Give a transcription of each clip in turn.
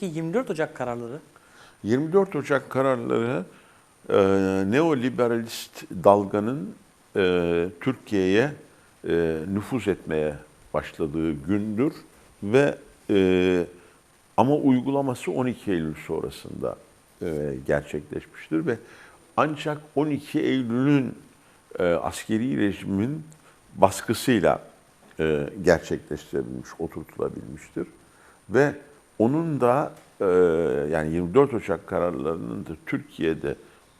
Peki 24 Ocak kararları? 24 Ocak kararları e, neoliberalist dalganın e, Türkiye'ye e, nüfuz etmeye başladığı gündür ve e, ama uygulaması 12 Eylül sonrasında e, gerçekleşmiştir ve ancak 12 Eylül'ün e, askeri rejimin baskısıyla e, gerçekleştirebilmiş, oturtulabilmiştir. Ve onun da e, yani 24 Ocak kararlarının da Türkiye'de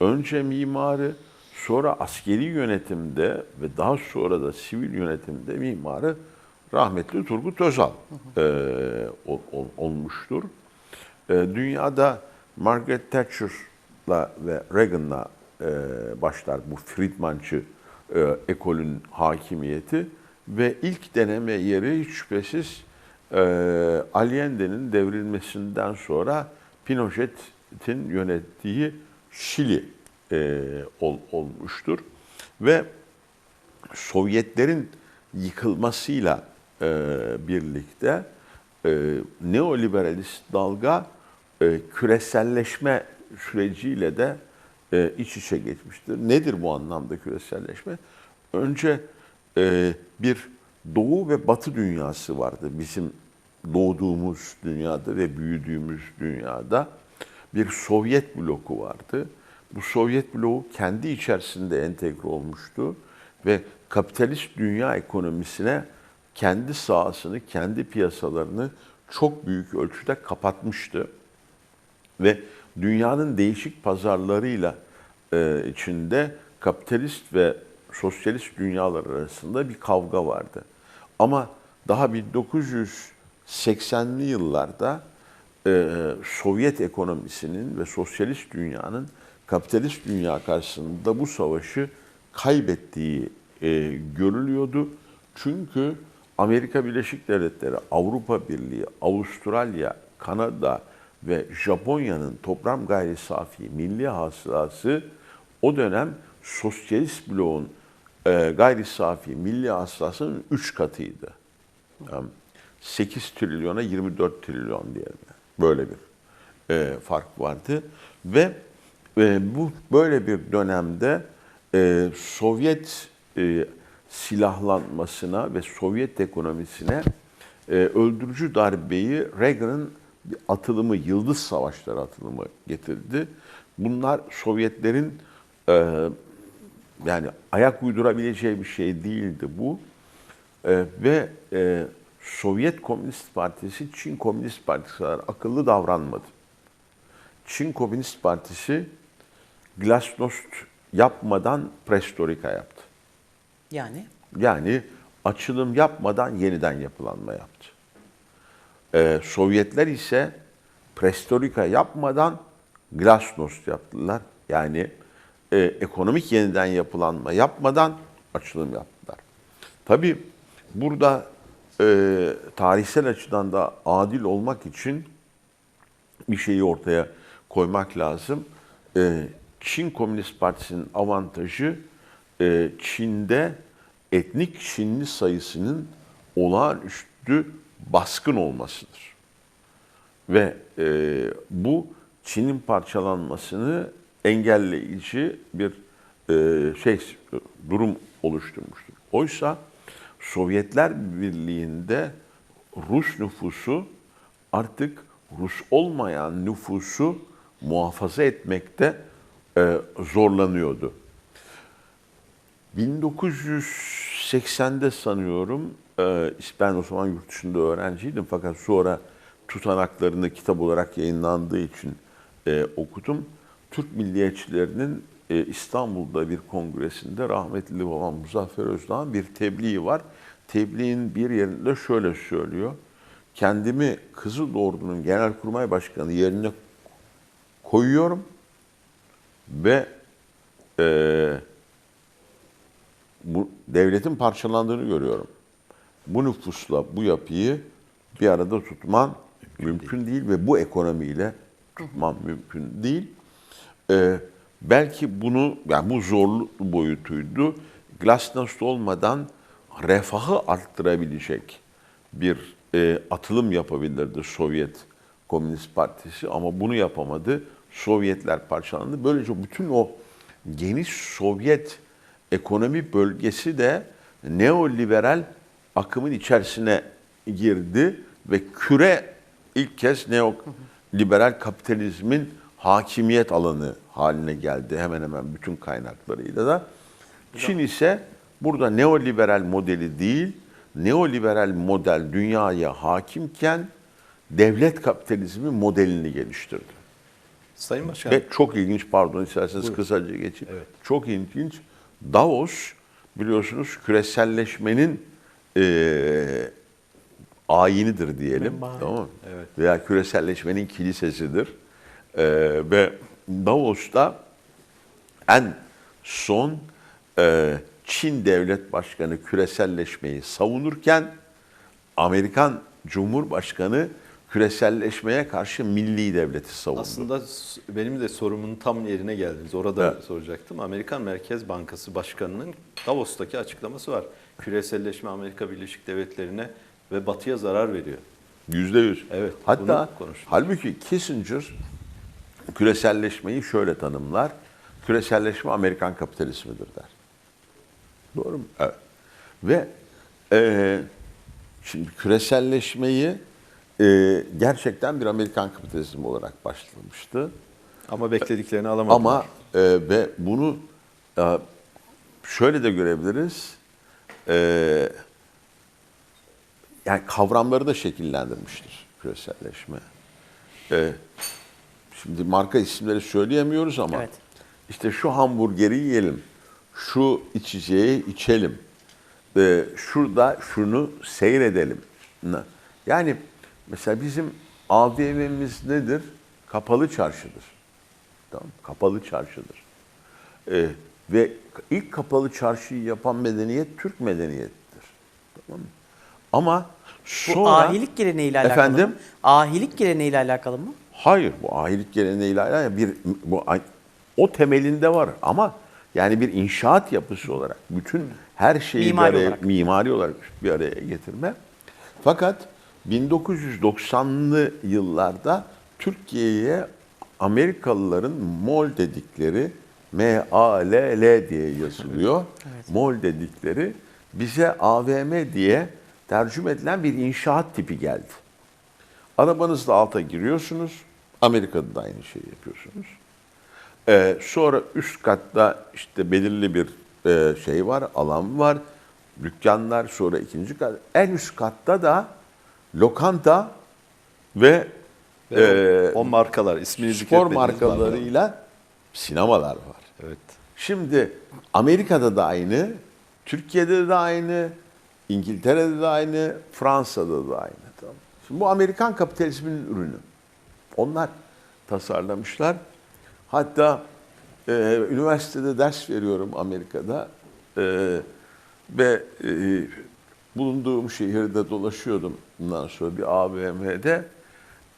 önce mimarı, sonra askeri yönetimde ve daha sonra da sivil yönetimde mimarı rahmetli Turgut Özal e, ol- ol- olmuştur. E, dünyada Margaret Thatcher'la ve Reagan'la e, başlar bu Friedmançı e, ekolün hakimiyeti ve ilk deneme yeri şüphesiz e, Allende'nin devrilmesinden sonra Pinochet'in yönettiği Şili e, ol- olmuştur ve Sovyetlerin yıkılmasıyla e, birlikte e, neoliberalist dalga e, küreselleşme süreciyle de e, iç içe geçmiştir. Nedir bu anlamda küreselleşme? Önce e, bir doğu ve batı dünyası vardı bizim doğduğumuz dünyada ve büyüdüğümüz dünyada. Bir Sovyet bloku vardı. Bu Sovyet bloğu kendi içerisinde entegre olmuştu ve kapitalist dünya ekonomisine kendi sahasını, kendi piyasalarını çok büyük ölçüde kapatmıştı. Ve dünyanın değişik pazarlarıyla e, içinde kapitalist ve sosyalist dünyalar arasında bir kavga vardı. Ama daha 1980'li yıllarda e, Sovyet ekonomisinin ve sosyalist dünyanın kapitalist dünya karşısında bu savaşı kaybettiği e, görülüyordu. Çünkü Amerika Birleşik Devletleri, Avrupa Birliği, Avustralya, Kanada ve Japonya'nın toplam gayri safi milli hasılası o dönem sosyalist bloğun e, gayri safi milli hasılasının 3 katıydı. Yani 8 trilyona 24 trilyon diyelim. Böyle bir e, fark vardı ve e, bu böyle bir dönemde e, Sovyet e, silahlanmasına ve Sovyet ekonomisine e, öldürücü darbeyi Reagan'ın atılımı, Yıldız Savaşları atılımı getirdi. Bunlar Sovyetlerin e, yani ayak uydurabileceği bir şey değildi bu. E, ve e, Sovyet Komünist Partisi Çin Komünist Partisi kadar akıllı davranmadı. Çin Komünist Partisi glasnost yapmadan prestrojika yaptı. Yani Yani açılım yapmadan yeniden yapılanma yaptı. Ee, Sovyetler ise prestrojika yapmadan glasnost yaptılar. Yani e, ekonomik yeniden yapılanma yapmadan açılım yaptılar. Tabii burada e, tarihsel açıdan da adil olmak için bir şeyi ortaya koymak lazım. Ee, Çin Komünist Partisi'nin avantajı e, Çin'de etnik Çinli sayısının olağanüstü baskın olmasıdır. Ve e, bu Çin'in parçalanmasını engelleyici bir e, şey durum oluşturmuştur. Oysa Sovyetler Birliği'nde Rus nüfusu artık Rus olmayan nüfusu muhafaza etmekte e, zorlanıyordu. 1980'de sanıyorum, e, ben o zaman yurt dışında öğrenciydim fakat sonra tutanaklarını kitap olarak yayınlandığı için e, okudum. Türk milliyetçilerinin e, İstanbul'da bir kongresinde rahmetli babam Muzaffer Özdağ'ın bir tebliği var. Tebliğin bir yerinde şöyle söylüyor. Kendimi Kızıl Ordu'nun Genelkurmay Başkanı yerine koyuyorum ve e, bu devletin parçalandığını görüyorum. Bu nüfusla bu yapıyı bir arada tutman mümkün, değil. ve bu ekonomiyle tutman mümkün değil. Ee, belki bunu, yani bu zorlu boyutuydu. Glasnost olmadan refahı arttırabilecek bir e, atılım yapabilirdi Sovyet Komünist Partisi ama bunu yapamadı. Sovyetler parçalandı. Böylece bütün o geniş Sovyet ekonomi bölgesi de neoliberal akımın içerisine girdi ve küre ilk kez neoliberal kapitalizmin hakimiyet alanı haline geldi hemen hemen bütün kaynaklarıyla da. Çin ise burada neoliberal modeli değil, neoliberal model dünyaya hakimken devlet kapitalizmi modelini geliştirdi. Sayın Başkan, Ve çok ilginç, pardon isterseniz kısaca geçeyim. Evet. Çok ilginç. Davos biliyorsunuz küreselleşmenin eee ayinidir diyelim. Tamam mı? Evet. Veya küreselleşmenin kilisesidir. Eee, ve Davos'ta en son eee, Çin devlet başkanı küreselleşmeyi savunurken Amerikan Cumhurbaşkanı küreselleşmeye karşı milli devleti savundu. aslında benim de sorumun tam yerine geldiniz. Orada Evet. soracaktım. Amerikan Merkez Bankası Başkanı'nın Davos'taki açıklaması var. Küreselleşme Amerika Birleşik Devletleri'ne ve Batı'ya zarar veriyor. Yüzde yüz. Evet, Hatta halbuki Kissinger küreselleşmeyi şöyle tanımlar. Küreselleşme Amerikan kapitalizmidir der. Doğru mu? Evet. Ve e, şimdi küreselleşmeyi e, gerçekten bir Amerikan kapitalizmi olarak başlamıştı. Ama beklediklerini alamadılar. Ama e, ve bunu e, şöyle de görebiliriz. E, yani kavramları da şekillendirmiştir küreselleşme. E, şimdi marka isimleri söyleyemiyoruz ama Evet. işte şu hamburgeri yiyelim, şu içeceği içelim, e, şurada şunu seyredelim. Yani mesela bizim AVM'miz nedir? Kapalı çarşıdır. Tamam, kapalı çarşıdır. Ee, ve ilk kapalı çarşıyı yapan medeniyet Türk medeniyetidir. Tamam mı? Ama Bu sonra ahilik geleneğiyle alakalı Efendim? mı? Ahilik geleneğiyle alakalı mı? Hayır, bu ahilik geleneğiyle alakalı bir bu o temelinde var ama yani bir inşaat yapısı olarak bütün her şeyi Mimari bir araya, olarak. mimari olarak bir araya getirme. Fakat 1990'lı yıllarda Türkiye'ye Amerikalıların MOL dedikleri M-A-L-L diye yazılıyor. MOL dedikleri bize AVM diye tercüme edilen bir inşaat tipi geldi. Arabanızla alta giriyorsunuz. Amerika'da da aynı şeyi yapıyorsunuz. Ee, sonra üst katta işte belirli bir e, şey var, alan var. Dükkanlar sonra ikinci kat. En üst katta da lokanta ve, Ve e, o, markalar, ismini spor markalarıyla sinemalar var. Evet. Şimdi Amerika'da da aynı, Türkiye'de de aynı, İngiltere'de de aynı, Fransa'da da aynı. Tamam. Şimdi bu Amerikan kapitalizminin ürünü. Onlar tasarlamışlar. Hatta e, üniversitede ders veriyorum Amerika'da E, ve e, bulunduğum şehirde dolaşıyordum bundan sonra bir AVM'de.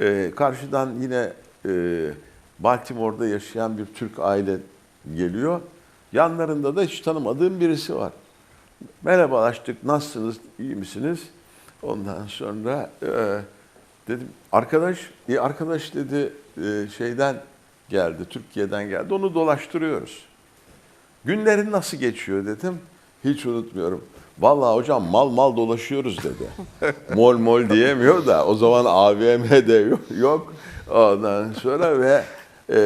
E, karşıdan yine e, Baltimore'da yaşayan bir Türk aile geliyor. Yanlarında da hiç tanımadığım birisi var. Merhabalaştık, nasılsınız, iyi misiniz? Ondan sonra e, dedim, arkadaş, e, arkadaş dedi e, şeyden geldi, Türkiye'den geldi, onu dolaştırıyoruz. Günlerin nasıl geçiyor dedim. Hiç unutmuyorum. Vallahi hocam mal mal dolaşıyoruz dedi. mol mol diyemiyor da o zaman AVM'de yok. yok. Ondan sonra ve e,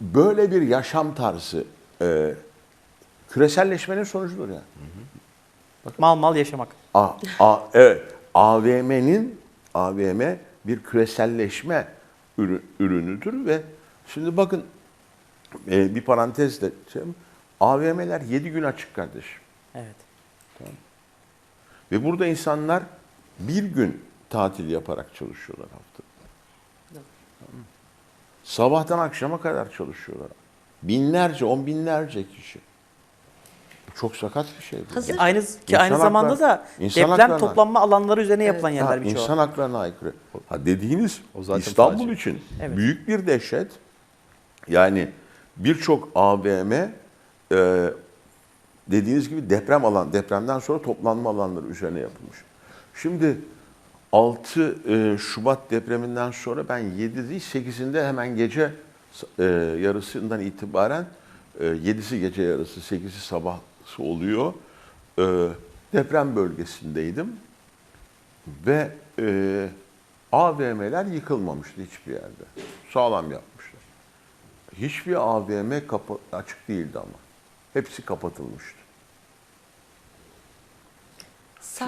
böyle bir yaşam tarzı e, küreselleşmenin sonucudur yani. Mal mal yaşamak. A, a, evet. AVM'nin AVM bir küreselleşme ürü- ürünüdür ve şimdi bakın e, bir parantezle AVM'ler 7 gün açık kardeşim. Evet. Ve burada insanlar bir gün tatil yaparak çalışıyorlar haftada. Sabahtan akşama kadar çalışıyorlar. Binlerce, on binlerce kişi. Çok sakat bir şey. bu. Hazır- aynı ki İnsan aynı zamanda hakları- da insan deprem haklarına- toplanma alanları üzerine yapılan Ha, yerler birçoğu. insan haklarına aykırı. Ha dediğiniz O zaten İstanbul facia. için Evet. büyük bir dehşet. Yani birçok AVM e, dediğiniz gibi deprem alan, depremden sonra toplanma alanları üzerine yapılmış. Şimdi 6 e, Şubat depreminden sonra ben 7 değil 8'inde hemen gece e, yarısından itibaren e, 7'si gece yarısı 8'i sabahsı oluyor. E, deprem bölgesindeydim ve e, AVM'ler yıkılmamıştı hiçbir yerde. Sağlam yapmışlar. Hiçbir AVM kapa- açık değildi ama. Hepsi kapatılmıştı.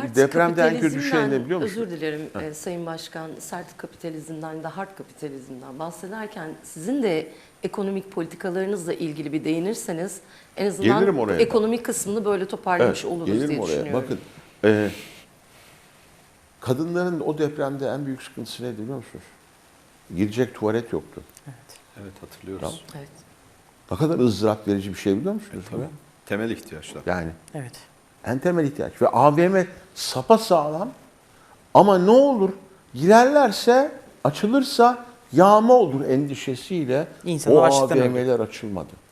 Sert depremde en kötü şey kapitalizmden- ne biliyor musun? Özür dilerim e, Sayın Başkan. Sert kapitalizmden de hard kapitalizmden bahsederken sizin de ekonomik politikalarınızla ilgili bir değinirseniz en azından Gelirim oraya ekonomik kısmını böyle toparlamış oluruz gelirim diye oraya. düşünüyorum. Bakın, e, kadınların o depremde en büyük sıkıntısı neydi biliyor musunuz? Girecek tuvalet yoktu. Evet hatırlıyoruz. Tamam. Evet. Ne kadar ızdırap verici bir şey biliyor musunuz? Temel ihtiyaçlar. Yani Evet. En temel ihtiyaç. Ve AVM sapa sağlam ama ne olur girerlerse, açılırsa yağma olur endişesiyle İnsanlar o AVM'ler açılmadı.